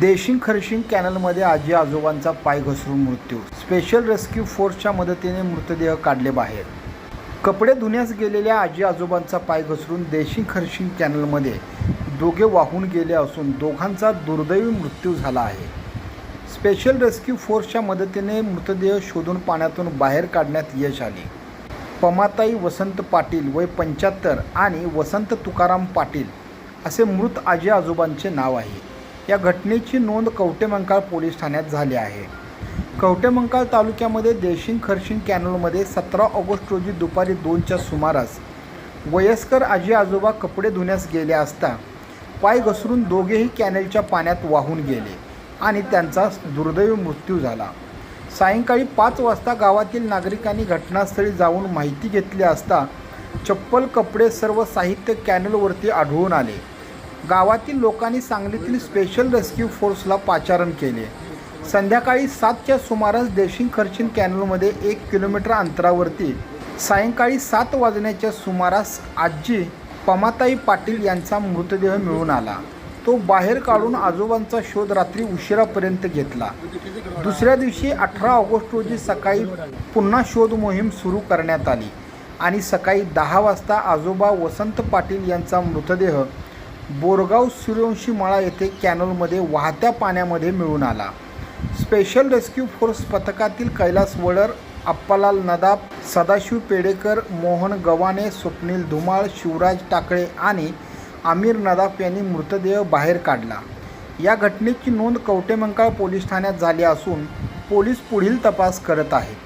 देशिंग खरशिंग कॅनलमध्ये आजी आजोबांचा पाय घसरून मृत्यू. स्पेशल रेस्क्यू फोर्सच्या मदतीने मृतदेह काढले बाहेर. कपडे धुण्यास गेलेल्या आजी आजोबांचा पाय घसरून देशिंग खरशिंग कॅनलमध्ये दोघे वाहून गेले असून दोघांचा दुर्दैवी मृत्यू झाला आहे. स्पेशल रेस्क्यू फोर्सच्या मदतीने मृतदेह शोधून पाण्यातून बाहेर काढण्यात यश आले. पमाताई वसंत पाटील वय पंच्याहत्तर आणि वसंत तुकाराम पाटील असे मृत आजी आजोबांचे नाव आहे. या घटनेची नोंद कवटेमंकाळ पोलीस ठाण्यात झाली आहे. कवटेमंकाळ तालुक्यामध्ये देशिंग खर्शिंग कॅनलमध्ये सतरा ऑगस्ट रोजी दुपारी दोनच्या सुमारास वयस्कर आजी आजोबा कपडे धुण्यास गेले असता पाय घसरून दोघेही कॅनेलच्या पाण्यात वाहून गेले आणि त्यांचा दुर्दैवी मृत्यू झाला. सायंकाळी पाच वाजता गावातील नागरिकांनी घटनास्थळी जाऊन माहिती घेतली असता चप्पल कपडे सर्व साहित्य कॅनलवरती आढळून आले. गावातील लोकांनी सांगलीतील स्पेशल रेस्क्यू फोर्सला पाचारण केले. संध्याकाळी सातच्या सुमारास देशिंग खर्चिन कॅनलमध्ये एक किलोमीटर अंतरावरती सायंकाळी सात वाजण्याच्या सुमारास आजी पमाताई पाटील यांचा मृतदेह मिळून आला. तो बाहेर काढून आजोबांचा शोध रात्री उशिरापर्यंत घेतला. दुसऱ्या दिवशी अठरा ऑगस्ट रोजी सकाळी पुन्हा शोध मोहीम सुरू करण्यात आली आणि सकाळी दहा वाजता आजोबा वसंत पाटील यांचा मृतदेह बोरगाव सूर्यवंशी मळा येथे कॅनलमध्ये वाहत्या पाण्यामध्ये मिळून आला. स्पेशल रेस्क्यू फोर्स पथकातील कैलास वडर अप्पालाल नदाब सदाशिव पेडेकर मोहन गवाने स्वप्नील धुमाळ शिवराज टाकळे आणि आमिर नदाफ यांनी मृतदेह बाहेर काढला. या घटनेची नोंद कवटेमंकाळ पोलीस ठाण्यात झाली असून पोलीस पुढील तपास करत आहेत.